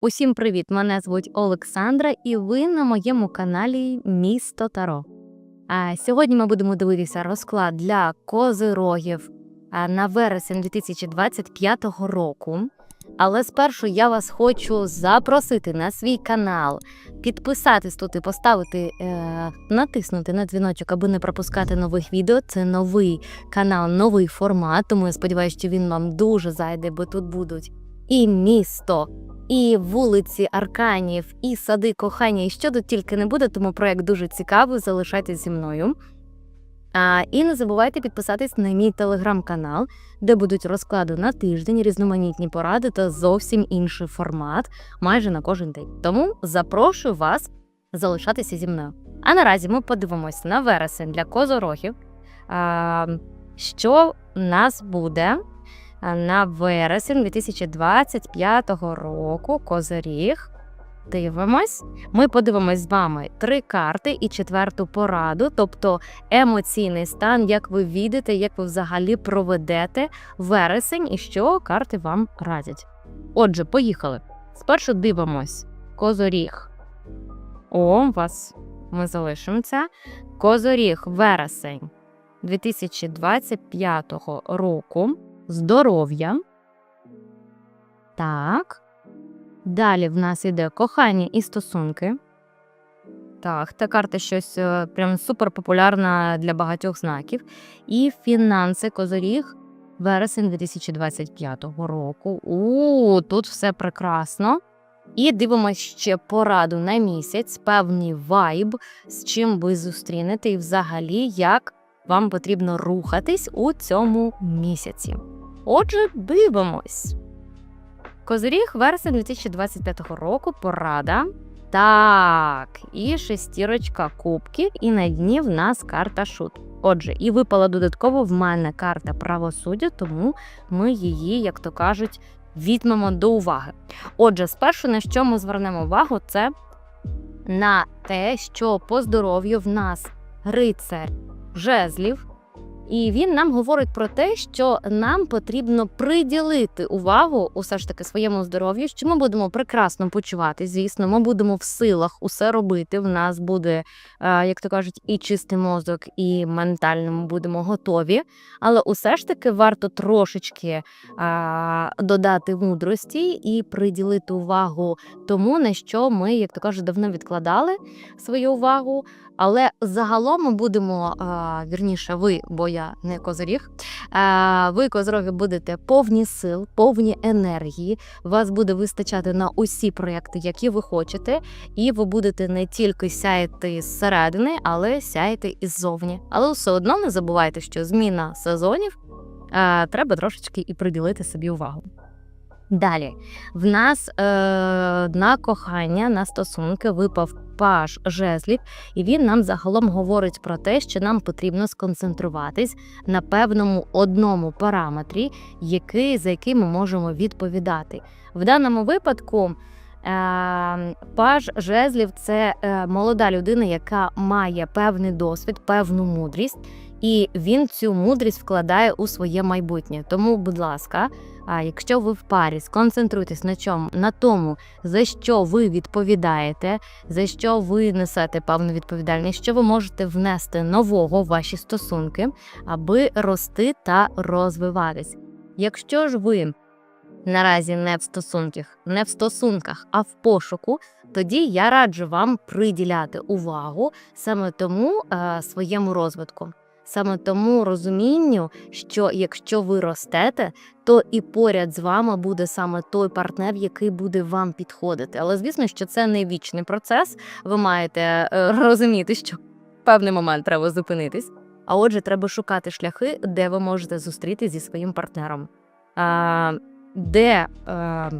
Усім привіт! Мене звуть Олександра, і ви на моєму каналі Місто Таро. А сьогодні ми будемо дивитися розклад для козирогів на вересень 2025 року. Але спершу я вас хочу запросити на свій канал, підписатись тут і поставити, е, натиснути на дзвіночок, аби не пропускати нових відео. Це новий канал, новий формат. Тому я сподіваюся, що він вам дуже зайде, бо тут будуть і місто, і вулиці Арканів, і сади кохання, і що тут тільки не буде, тому проект дуже цікавий. Залишайтесь зі мною. А, і не забувайте підписатись на мій телеграм-канал, де будуть розклади на тиждень, різноманітні поради та зовсім інший формат майже на кожен день. Тому запрошую вас залишатися зі мною. А наразі ми подивимось на вересень для козорогів, а, що в нас буде на вересень 2025 року Козиріг. Дивимось. Ми подивимось з вами три карти і четверту пораду, тобто емоційний стан, як ви відете, як ви взагалі проведете вересень і що карти вам радять. Отже, поїхали. Спершу дивимось Козоріг. О, вас ми залишимо це. Козоріг вересень 2025 року. Здоров'я. Так. Далі в нас іде кохання і стосунки. Так, та карта щось е, прям супер популярна для багатьох знаків. І фінанси Козоріг вересень 2025 року. У, тут все прекрасно. І дивимося ще пораду на місяць, певний вайб, з чим ви зустрінете, і взагалі, як вам потрібно рухатись у цьому місяці. Отже, дивимось. Козиріг вересень 2025 року. Порада. Так, і шестірочка кубків, і на дні в нас карта шут. Отже, і випала додатково в мене карта правосуддя, тому ми її, як то кажуть, візьмемо до уваги. Отже, спершу на що ми звернемо увагу, це на те, що по здоров'ю в нас рицар жезлів. І він нам говорить про те, що нам потрібно приділити увагу усе ж таки своєму здоров'ю, що ми будемо прекрасно почувати. Звісно, ми будемо в силах усе робити. В нас буде, е, як то кажуть, і чистий мозок, і ментально ми будемо готові. Але усе ж таки варто трошечки е, додати мудрості і приділити увагу тому, на що ми, як то кажуть, давно відкладали свою увагу. Але загалом ми будемо вірніше, ви, бо я не козиріг. Ви, козороги, будете повні сил, повні енергії. Вас буде вистачати на усі проекти, які ви хочете, і ви будете не тільки сяяти зсередини, але сяяти іззовні. Але все одно не забувайте, що зміна сезонів треба трошечки і приділити собі увагу. Далі в нас е, на кохання, на стосунки випав паж жезлів, і він нам загалом говорить про те, що нам потрібно сконцентруватись на певному одному параметрі, який, за який ми можемо відповідати. В даному випадку. е, Паж жезлів це е, молода людина, яка має певний досвід, певну мудрість, і він цю мудрість вкладає у своє майбутнє. Тому, будь ласка, якщо ви в парі сконцентруйтесь на чому на тому, за що ви відповідаєте, за що ви несете певну відповідальність, що ви можете внести нового в ваші стосунки, аби рости та розвиватись. Якщо ж ви наразі не в стосунках, не в стосунках, а в пошуку, тоді я раджу вам приділяти увагу саме тому е, своєму розвитку. Саме тому розумінню, що якщо ви ростете, то і поряд з вами буде саме той партнер, який буде вам підходити. Але звісно, що це не вічний процес. Ви маєте е, розуміти, що певний момент треба зупинитись. А отже, треба шукати шляхи, де ви можете зустрітися зі своїм партнером, де е,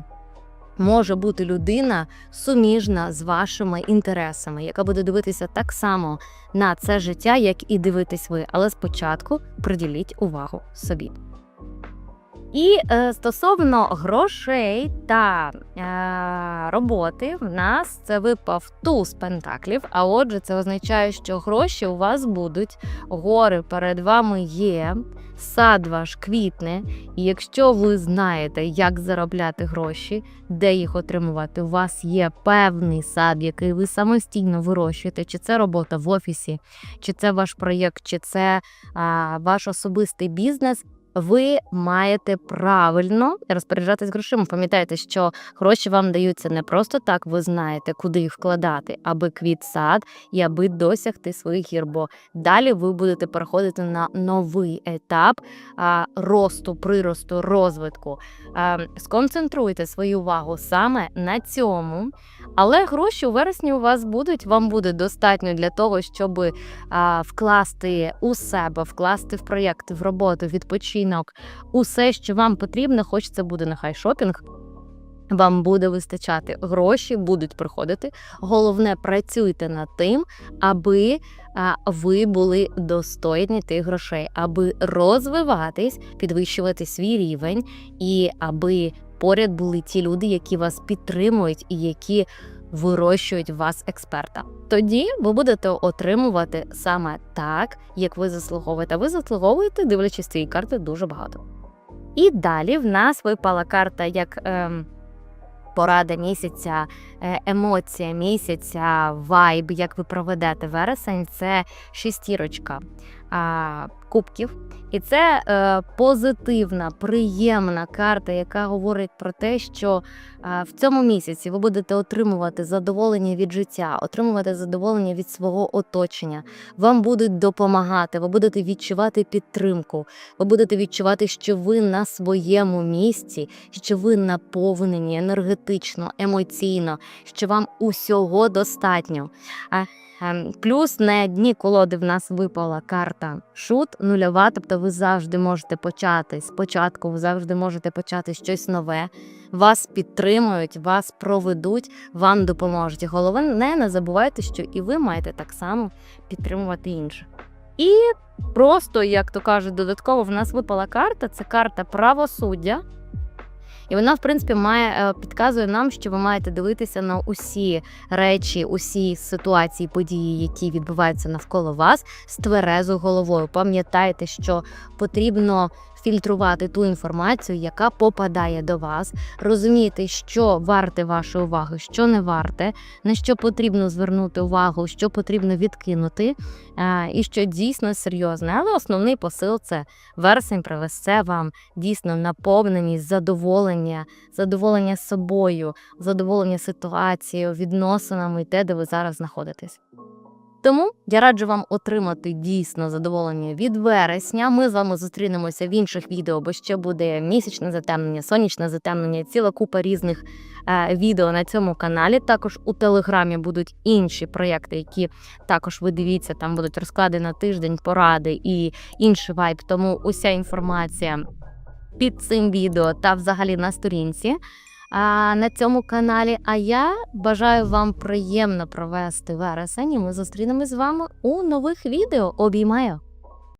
може бути людина суміжна з вашими інтересами, яка буде дивитися так само на це життя, як і дивитесь ви. Але спочатку приділіть увагу собі. І е, стосовно грошей та е, роботи, в нас це випав туз пентаклів. А отже, це означає, що гроші у вас будуть, гори перед вами є. Сад ваш квітне, і якщо ви знаєте, як заробляти гроші, де їх отримувати, у вас є певний сад, який ви самостійно вирощуєте, чи це робота в офісі, чи це ваш проєкт, чи це а, ваш особистий бізнес. Ви маєте правильно розпоряджатись грошима. Пам'ятайте, що гроші вам даються не просто так, ви знаєте, куди їх вкладати, аби квіт сад і аби досягти своїх гір. Бо далі ви будете переходити на новий етап росту, приросту, розвитку. Сконцентруйте свою увагу саме на цьому. Але гроші у вересні у вас будуть. Вам буде достатньо для того, щоб вкласти у себе, вкласти в проєкти, в роботу, відпочинок, усе, що вам потрібно, хоч це буде нехай шопінг. Вам буде вистачати гроші, будуть приходити. Головне, працюйте над тим, аби ви були достойні тих грошей, аби розвиватись, підвищувати свій рівень, і аби поряд були ті люди, які вас підтримують і які вирощують вас експерта. Тоді ви будете отримувати саме так, як ви заслуговуєте. Ви заслуговуєте, дивлячись цієї карти, дуже багато. І далі в нас випала карта як. Ем, порада місяця, емоція місяця, вайб, як ви проведете вересень, це шестірочка а, кубків. І це е, позитивна, приємна карта, яка говорить про те, що е, в цьому місяці ви будете отримувати задоволення від життя, отримувати задоволення від свого оточення. Вам будуть допомагати, ви будете відчувати підтримку, ви будете відчувати, що ви на своєму місці, що ви наповнені енергетично, емоційно, що вам усього достатньо. Ем, Плюс на дні колоди в нас випала карта шут нульова, тобто ви завжди можете почати спочатку, ви завжди можете почати щось нове. Вас підтримують, вас проведуть, вам допоможуть. Головне, не забувайте, що і ви маєте так само підтримувати інших. І просто, як то кажуть, додатково в нас випала карта це карта правосуддя. І вона, в принципі, має е, підказує нам, що ви маєте дивитися на усі речі, усі ситуації, події, які відбуваються навколо вас, з тверезою головою. Пам'ятайте, що потрібно фільтрувати ту інформацію, яка попадає до вас, розуміти, що варте вашої уваги, що не варте, на що потрібно звернути увагу, що потрібно відкинути, е, і що дійсно серйозне. Але основний посил це вересень привезе вам дійсно наповненість, задоволення, задоволення собою, задоволення ситуацією, відносинами те, де ви зараз знаходитесь. Тому я раджу вам отримати дійсно задоволення від вересня. Ми з вами зустрінемося в інших відео, бо ще буде місячне затемнення, сонячне затемнення, ціла купа різних е, відео на цьому каналі. Також у телеграмі будуть інші проєкти, які також ви дивіться, там будуть розклади на тиждень, поради і інший вайб. Тому уся інформація під цим відео та взагалі на сторінці на цьому каналі. А я бажаю вам приємно провести вересень. і Ми зустрінемось з вами у нових відео. Обіймаю!